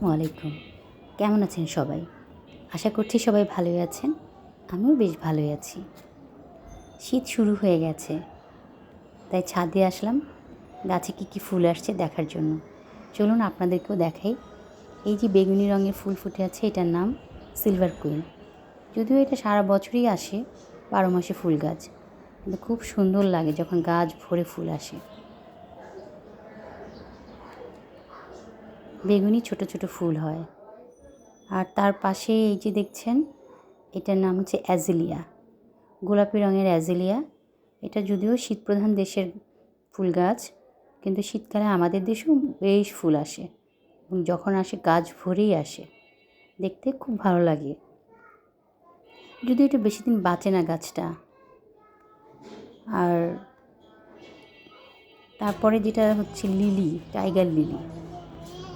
আসসালামু আলাইকুম। কেমন আছেন সবাই? আশা করছি সবাই ভালোই আছেন। আমিও বেশ ভালোই আছি। শীত শুরু হয়ে গেছে। তাই ছাদে আসলাম। গাছে কী কী ফুল আসছে দেখার জন্য। চলুন আপনাদেরকেও দেখাই। এই যে বেগুনি রঙের ফুল ফুটে আছে, এটার নাম সিলভার কুইন। যদিও এটা সারা বছরই আসে, বারো মাসে ফুল গাছ। কিন্তু খুব সুন্দর লাগে যখন গাছ ভরে ফুল আসে। বেগুনি ছোট ছোট ফুল হয়। আর তার পাশে এই যে দেখছেন, এটার নাম হচ্ছে অ্যাজেলিয়া। গোলাপি রঙের অ্যাজেলিয়া। এটা যদিও শীতপ্রধান দেশের ফুল গাছ, কিন্তু শীতকালে আমাদের দেশেও বেশ ফুল আসে। এবং যখন আসে, গাছ ভরেই আসে। দেখতে খুব ভালো লাগে। যদিও এটা বেশি দিন বাঁচে না গাছটা। আর তারপরে যেটা হচ্ছে লিলি, টাইগার লিলি।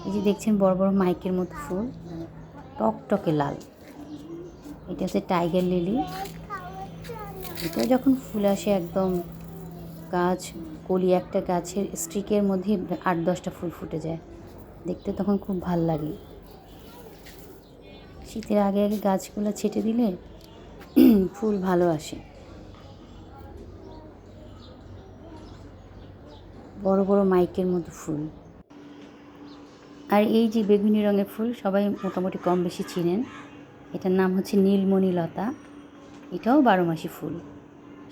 এই যে দেখছেন বড় বড় মাইকের মতো ফুল টকটকে লাল। এটা হচ্ছে টাইগার লিলি। এটা যখন ফুল আসে একদম গাছ, কলি একটা গাছের স্ট্রিকের মধ্যে আট দশটা ফুল ফুটে যায়। দেখতে তখন খুব ভালো লাগে। শীতের আগে আগে গাছগুলো ছেটে দিলে ফুল ভালো আসে। বড় বড় মাইকের মতো ফুল। আর এই যে বেগুনি রঙের ফুল, সবাই মোটামুটি কম বেশি চিনেন। এটার নাম হচ্ছে নীলমণি লতা এটাও বারো মাসি ফুল।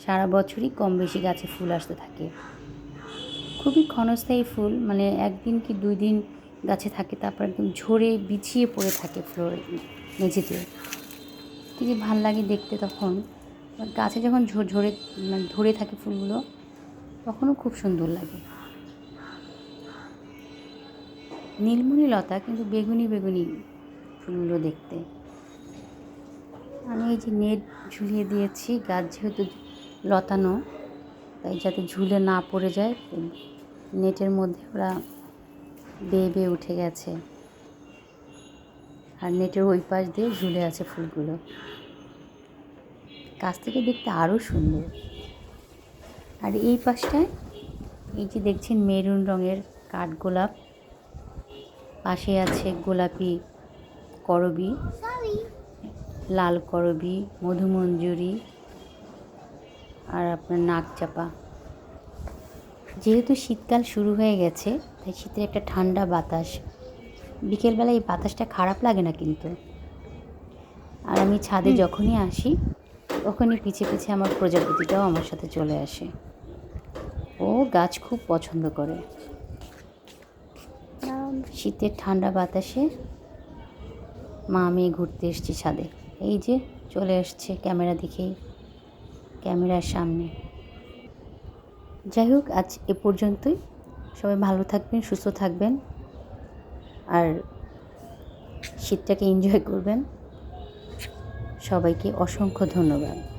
সারা বছরই কম বেশি গাছে ফুল আসতে থাকে। খুবই ক্ষণস্থায়ী ফুল মানে একদিন কি দুই দিন গাছে থাকে, তারপর একদম ঝরে বিছিয়ে পড়ে থাকে ফ্লোরে, মেঝেতে। কি ভালো লাগে দেখতে তখন। গাছে যখন ঝরে মানে ধরে থাকে ফুলগুলো, তখনও খুব সুন্দর লাগে। নীলমণি লতা কিন্তু বেগুনি বেগুনি ফুলগুলো দেখতে। আমি এই যে নেট ঝুলিয়ে দিয়েছি, গাছ যেহেতু লতানো, তাই যাতে ঝুলে না পড়ে যায়, নেটের মধ্যে ওরা বেয়ে বেয়ে উঠে গেছে। আর নেটের ওই পাশ দিয়ে ঝুলে আছে ফুলগুলো। কাছ থেকে দেখতে আরও সুন্দর। আর এই পাশটায় এই যে দেখছেন মেরুন রঙের কাঠগোলাপ। পাশে আছে গোলাপি করবি লাল করবি মধুমঞ্জুরি আর আপনার নাক চাপা যেহেতু শীতকাল শুরু হয়ে গেছে তাই শীতের একটা ঠান্ডা বাতাস। বিকেলবেলা এই বাতাসটা খারাপ লাগে না কিন্তু। আর আমি ছাদে যখনই আসি তখনই পিছে পিছে আমার প্রজাপতিটাও আমার সাথে চলে আসে। ও গাছ খুব পছন্দ করে। শীতের ঠান্ডা বাতাসে মা মেয়ে ঘুরতে এসছি ছাদে। এই যে চলে আসছে ক্যামেরা দেখেই, ক্যামেরার সামনে। যাই হোক, আজ এ পর্যন্তই। সবাই ভালো থাকবেন, সুস্থ থাকবেন আর শীতটাকে এনজয় করবেন। সবাইকে অসংখ্য ধন্যবাদ।